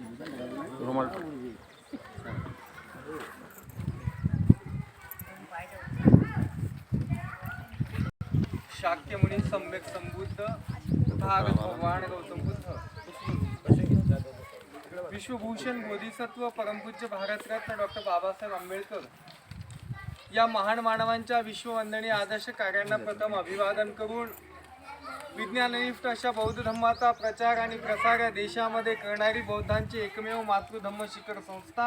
रुमाल. शाक्य मुनी सम्यक संबुद्ध भागवत भगवान गौतम बुद्ध. विश्वभूषण बोधिसत्व परमपूज्य भारतरत्न डॉक्टर बाबासाहेब आंबेडकर. या महान मानवांच्या विश्ववंदनीय आदर्श कार्यांना प्रथम अभिवादन करून विज्ञाननिष्ठ अशा बौद्ध धर्माचा प्रचार आणि प्रसार या देशामध्ये करणारी बौद्धांची एकमेव मातृधम्म शिखर संस्था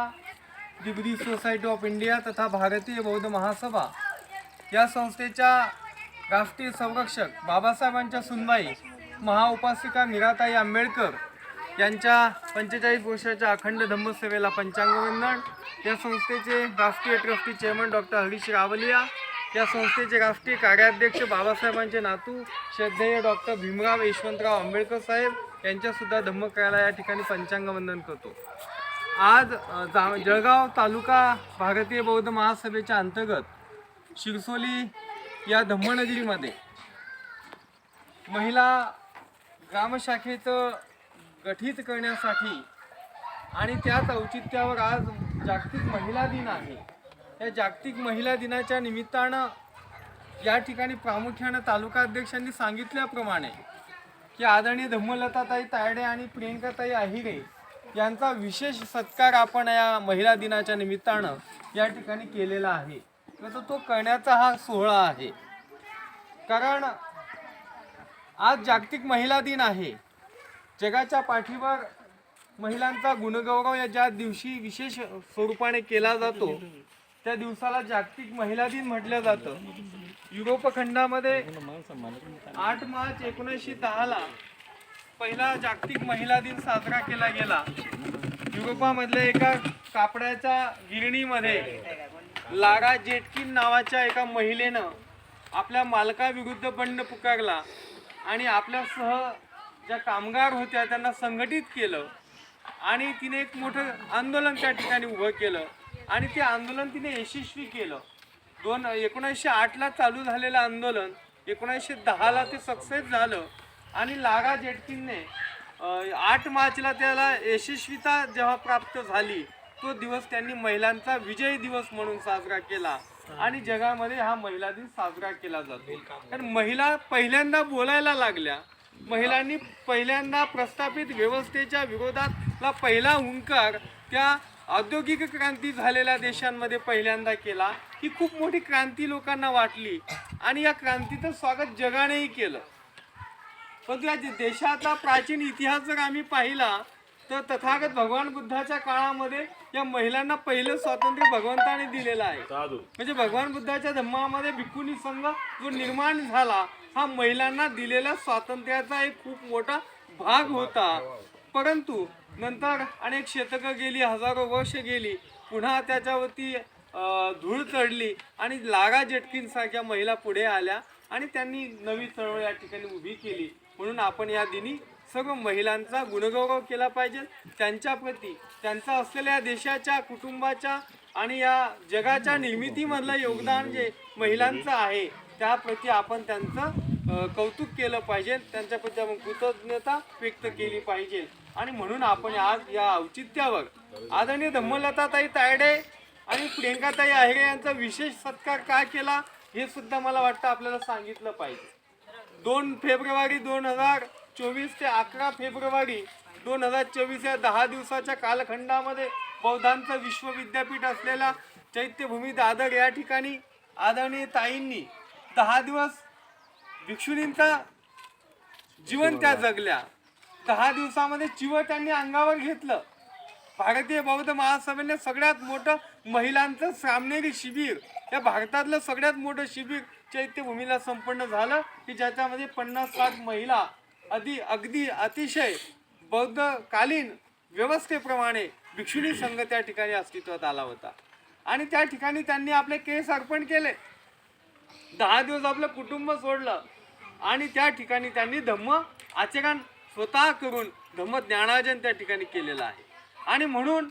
डिग्री सोसायटी ऑफ इंडिया तथा भारतीय बौद्ध महासभा. या संस्थेच्या राष्ट्रीय संरक्षक बाबासाहेबांच्या सुनबाई महाउपासिका निराताई आंबेडकर यांच्या पंचेचाळीस वर्षाच्या अखंड धम्मसेवेला पंचांगवंदन. या संस्थेचे राष्ट्रीय trustee chairman doctor Harish Rawaliya या संस्थेचे राष्ट्रीय कार्याध्यक्ष बाबासाहेबांचे नातू श्रद्धेय डॉक्टर भीमराव यशवंतराव आंबेडकर साहेब यांच्यासुद्धा धम्मकाला या ठिकाणी पंचांग वंदन करतो. आज जा जळगाव तालुका भारतीय बौद्ध महासभेच्या अंतर्गत शिरसोली या धम्मनगरीमध्ये महिला ग्रामशाखेचं गठीत करण्यासाठी आणि त्याच औचित्यावर आज जागतिक महिला दिन आहे. या जागतिक महिला दिनाच्या निमित्तानं या ठिकाणी प्रामुख्यानं तालुका अध्यक्षांनी सांगितल्याप्रमाणे की आदरणीय धम्मलताताई तायडे आणि प्रियंकाताई आहिरे यांचा विशेष सत्कार आपण या महिला दिनाच्या निमित्तानं या ठिकाणी केलेला आहे. तर तो करण्याचा हा सोहळा आहे. कारण आज जागतिक महिला दिन आहे. जगाच्या पाठीवर महिलांचा गुणगौरव या ज्या दिवशी विशेष स्वरूपाने केला जातो त्या दिवसाला जागतिक महिला दिन म्हटलं जातं. युरोप खंडामध्ये आठ मार्च एकोणीसशे दहाला पहिला जागतिक महिला दिन साजरा केला गेला. युरोपामधल्या एका कापडाच्या गिरणीमध्ये लारा जेटकिन नावाच्या एका महिलेनं आपल्या मालकाविरुद्ध बंड पुकारला आणि आपल्यासह ज्या कामगार होत्या त्यांना संघटित केलं आणि तिने एक मोठं आंदोलन त्या ठिकाणी उभं केलं. आणि ते आंदोलन तिने यशस्वी केलं. दोन एकोणीसशे आठला चालू झालेलं आंदोलन एकोणीसशे दहाला ते सक्सेस झालं. आणि लारा जेटकींने आठ मार्चला त्याला यशस्वीता जेव्हा प्राप्त झाली तो दिवस त्यांनी महिलांचा विजय दिवस म्हणून साजरा केला. आणि जगामध्ये हा महिला दिन साजरा केला जातो. कारण महिला पहिल्यांदा बोलायला लागल्या. महिलांनी पहिल्यांदा प्रस्थापित व्यवस्थेच्या विरोधातला पहिला हुंकार त्या औद्योगिक क्रांती झालेल्या देशांमध्ये पहिल्यांदा केला. ही खूप मोठी क्रांती लोकांना वाटली. आणि या क्रांतीचं स्वागत जगानेही केलं. परंतु या देशाचा प्राचीन इतिहास जर आम्ही पाहिला तर तथागत भगवान बुद्धाच्या काळामध्ये या महिलांना पहिलं स्वातंत्र्य भगवंताने दिलेलं आहे. म्हणजे भगवान बुद्धाच्या धम्मामध्ये भिक्खुनी संघ जो निर्माण झाला हा महिलांना दिलेल्या स्वातंत्र्याचा एक खूप मोठा भाग होता. परंतु नंतर अनेक शतकं गेली हजारो वर्ष गेली पुन्हा त्याच्यावरती धूळ चढली आणि लागा जेटकींसारख्या महिला पुढे आल्या आणि त्यांनी नवी चळवळ या ठिकाणी उभी केली. म्हणून आपण या दिनी सर्व महिलांचा गुणगौरव केला पाहिजे. त्यांच्याप्रती त्यांचा असलेल्या देशाच्या कुटुंबाच्या आणि या जगाच्या निर्मितीमधलं योगदान जे महिलांचं आहे त्याप्रती आपण त्यांचं कौतुक केलं पाहिजे त्यांच्याबद्दल आपण कृतज्ञता व्यक्त केली पाहिजे. आणि म्हणून आपण आज या औचित्यावर आदरणीय धम्मलताताई तायडे आणि प्रियंकाताई आहेरे यांचा विशेष सत्कार का केला हे सुद्धा मला वाटतं आपल्याला सांगितलं पाहिजे. दोन फेब्रुवारी दोन हजार चोवीस ते अकरा फेब्रुवारी दोन हजार चोवीस या दहा दिवसाच्या कालखंडामध्ये बौद्धांचं विश्वविद्यापीठ असलेला चैत्यभूमी दादर या ठिकाणी आदरणीय ताईंनी दहा दिवस भिक्षुणींचा जीवन त्या जगल्या. दहा दिवसामध्ये चिव त्यांनी अंगावर घेतलं. भारतीय बौद्ध महासभेने सगळ्यात मोठं महिलांचं सामनेरी शिबिर या भारतातलं सगळ्यात मोठं शिबिर चैत्यभूमीला संपन्न झालं की ज्याच्यामध्ये पन्नास साठ महिला अगदी अगदी अतिशय बौद्धकालीन व्यवस्थेप्रमाणे भिक्षुणी संघ त्या ठिकाणी अस्तित्वात आला होता. आणि त्या ठिकाणी त्यांनी आपले केस अर्पण केले. दहा दिवस आपलं कुटुंब सोडलं. आणि त्या ठिकाणी त्यांनी धम्म आचरण स्वतः करून धम्म ज्ञानार्जन त्या ठिकाणी केलेलं आहे. आणि म्हणून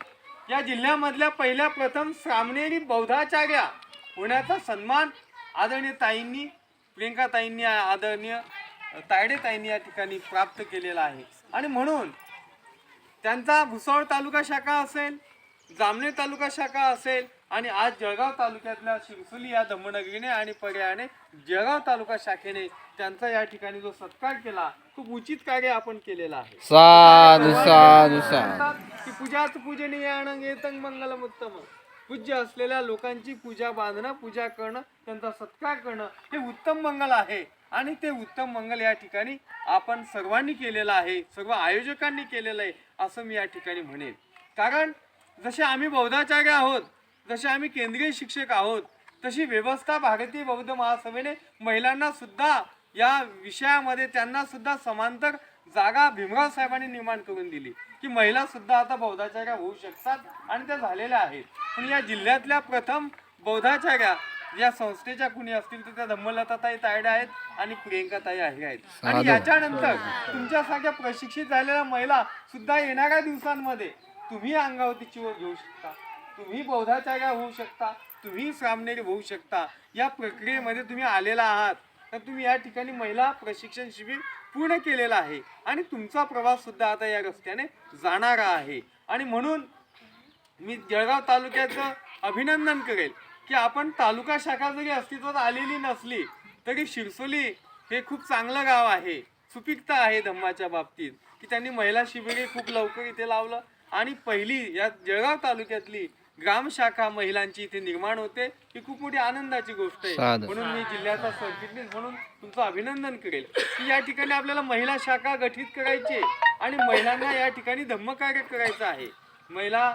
या जिल्ह्यामधल्या पहिल्या प्रथम सामनेरी बौद्धाचार्या होण्याचा सन्मान आदरणीय ताईंनी प्रियंका ताईंनी आदरणीय तायडे ताईंनी या ठिकाणी प्राप्त केलेला आहे. आणि म्हणून त्यांचा भुसावळ तालुका शाखा असेल जामनेर तालुका शाखा असेल आणि आज जळगाव तालुक्यातल्या शिरसुली या धम्मनगरीने आणि पर्यायाने जळगाव तालुका शाखेने त्यांचा या ठिकाणी जो सत्कार केला खूप उचित कार्य आपण केलेलं आहे. साधू साधू की पूजाच पूजनीय येतंग मंगलम उत्तम पूज्य असलेल्या लोकांची पूजा बांधणं पूजा करणं त्यांचा सत्कार करणं हे उत्तम मंगल आहे. आणि ते उत्तम मंगल या ठिकाणी आपण सर्वांनी केलेलं आहे सर्व आयोजकांनी केलेलं आहे असं मी या ठिकाणी म्हणेन. कारण जसे आम्ही बौद्धाचार्य आहोत जसे आम्ही केंद्रीय शिक्षक आहोत तशी व्यवस्था भारतीय बौद्ध महासभेने महिलांना सुद्धा या विषयामध्ये त्यांना सुद्धा समांतर जागा भीमराव साहेबांनी निर्माण करून दिली. की महिला सुद्धा आता बौद्धाचार्या होऊ शकतात आणि त्या झालेल्या आहेत. पण या जिल्ह्यातल्या प्रथम बौद्धाचार्या या संस्थेच्या कुणी असतील तर त्या धम्मलताताई तायडे आहेत आणि प्रियंकाताई आहे आहेत. आणि याच्यानंतर तुमच्यासारख्या प्रशिक्षित झालेल्या महिला सुद्धा येणाऱ्या दिवसांमध्ये तुम्ही अंगावतीची घेऊ शकता. तुम्ही बौद्धाचार्य होऊ शकता तुम्ही सामनेरी होऊ शकता. या प्रक्रियेमध्ये तुम्ही आलेला आहात. तर तुम्ही या ठिकाणी महिला प्रशिक्षण शिबिर पूर्ण केलेलं आहे. आणि तुमचा प्रवास सुद्धा आता या रस्त्याने जाणारा आहे. आणि म्हणून मी जळगाव तालुक्याचं अभिनंदन करेल की आपण तालुका शाखा जरी अस्तित्वात आलेली नसली तरी शिरसोली हे खूप चांगलं गाव आहे. सुपिकता आहे धम्माच्या बाबतीत. की त्यांनी महिला शिबिरे खूप लवकर इथे लावलं. आणि पहिली या जळगाव तालुक्यातली ग्राम शाखा महिलांची इथे निर्माण होते. ही खूप मोठी आनंदाची गोष्ट आहे. म्हणून मी जिल्ह्याचा सरचिटणीस म्हणून तुमचं अभिनंदन करेल. की या ठिकाणी आपल्याला महिला शाखा गठीत करायची आणि महिलांना या ठिकाणी धम्मकार्य करायचं आहे. महिला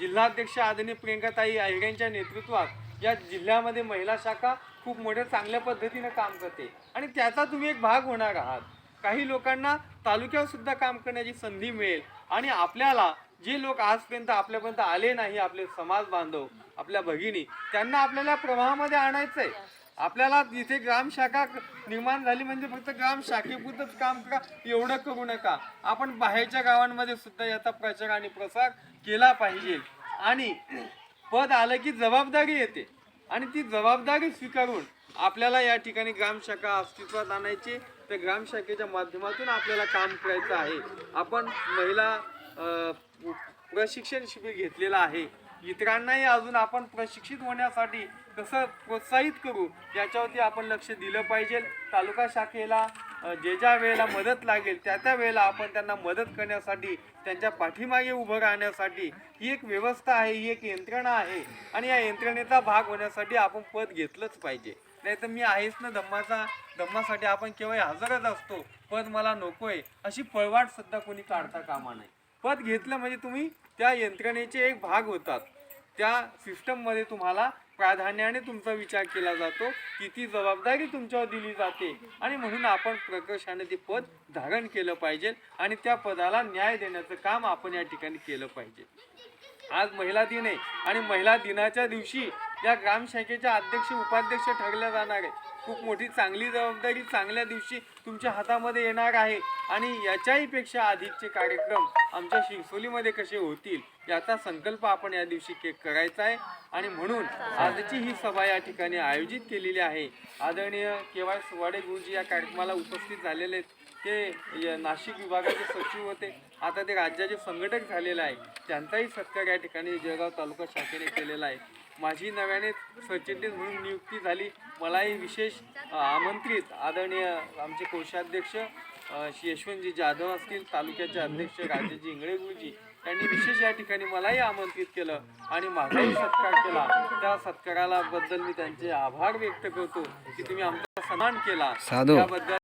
जिल्हाध्यक्ष आदरणीय प्रियंकाताई यांच्या नेतृत्वात या जिल्ह्यामध्ये महिला शाखा खूप मोठ्या चांगल्या पद्धतीनं काम करते. आणि त्याचा तुम्ही एक भाग होणार आहात. काही लोकांना तालुक्यावर सुद्धा काम करण्याची संधी मिळेल आणि आपल्याला जे लोक आजपर्यंत आपल्यापर्यंत आले नाही आपले समाज बांधव आपल्या भगिनी त्यांना आपल्याला प्रवाहामध्ये आणायचं आहे आपल्याला इथे ग्रामशाखा निर्माण झाली म्हणजे फक्त ग्रामशाखेपुरतच काम करा एवढं करू नका. आपण बाहेरच्या गावांमध्ये सुद्धा याचा प्रचार आणि प्रसार केला पाहिजे. आणि पद आलं की जबाबदारी येते. आणि ती जबाबदारी स्वीकारून आपल्याला या ठिकाणी ग्रामशाखा अस्तित्वात आणायची तर ग्रामशाखेच्या माध्यमातून आपल्याला काम करायचं आहे. आपण महिला प्रशिक्षण शिबिर घेतलेलं आहे. इतरांनाही अजून आपण प्रशिक्षित होण्यासाठी कसं प्रोत्साहित करू याच्यावरती आपण लक्ष दिलं पाहिजे. तालुका शाखेला जे ज्या वेळेला मदत लागेल त्या त्या वेळेला आपण त्यांना मदत करण्यासाठी त्यांच्या पाठीमागे उभं राहण्यासाठी ही एक व्यवस्था आहे ही एक यंत्रणा आहे. आणि या यंत्रणेचा भाग होण्यासाठी आपण पद घेतलंच पाहिजे. नाही तर मी आहेच ना धम्माचा धम्मासाठी आपण केव्हाही हजरच असतो. पद मला नकोय अशी पळवाट सुद्धा कोणी काढता कामा नाही पद घेतलं म्हणजे तुम्ही त्या यंत्रणेचे एक भाग होतात. त्या सिस्टममध्ये तुम्हाला प्राधान्याने तुमचा विचार केला जातो किती जबाबदारी तुमच्यावर दिली जाते. आणि म्हणून आपण प्रकर्षाने ते पद धारण केलं पाहिजे आणि त्या पदाला न्याय देण्याचं काम आपण या ठिकाणी केलं पाहिजे. आज महिला दिन आहे आणि महिला दिनाच्या दिवशी या ग्रामशाखेच्या अध्यक्ष उपाध्यक्ष ठरल्या जाणार आहे खूप मोठी चांगली जबाबदारी चांगल्या दिवशी तुमच्या हातामध्ये येणार आहे. आणि याच्याही पेक्षा अधिकचे कार्यक्रम आमच्या शिरसोलीमध्ये कसे होतील याचा संकल्प आपण या दिवशी के करायचा आहे. आणि म्हणून आजची ही सभा या ठिकाणी आयोजित केलेली आहे. आदरणीय के वाय सुवाडे गुरुजी या कार्यक्रमाला उपस्थित झालेले आहेत. ते य- नाशिक विभागाचे सचिव होते. आता ते राज्याचे संघटक झालेले आहे त्यांचाही सत्कार या ठिकाणी जळगाव तालुका शाखेने केलेला आहे. माझी नव्याने सरचिटणीस म्हणून नियुक्ती झाली. मलाही विशेष आमंत्रित आदरणीय आमचे कोषाध्यक्ष यशवंतजी जाधव असतील तालुक्याचे अध्यक्ष राजेजी इंगळे गुरुजी त्यांनी विशेष या ठिकाणी मलाही आमंत्रित केलं आणि माझाही सत्कार केला. त्या सत्काराला बद्दल मी त्यांचे आभार व्यक्त करतो की तुम्ही आमचा सन्मान केला. त्याबद्दल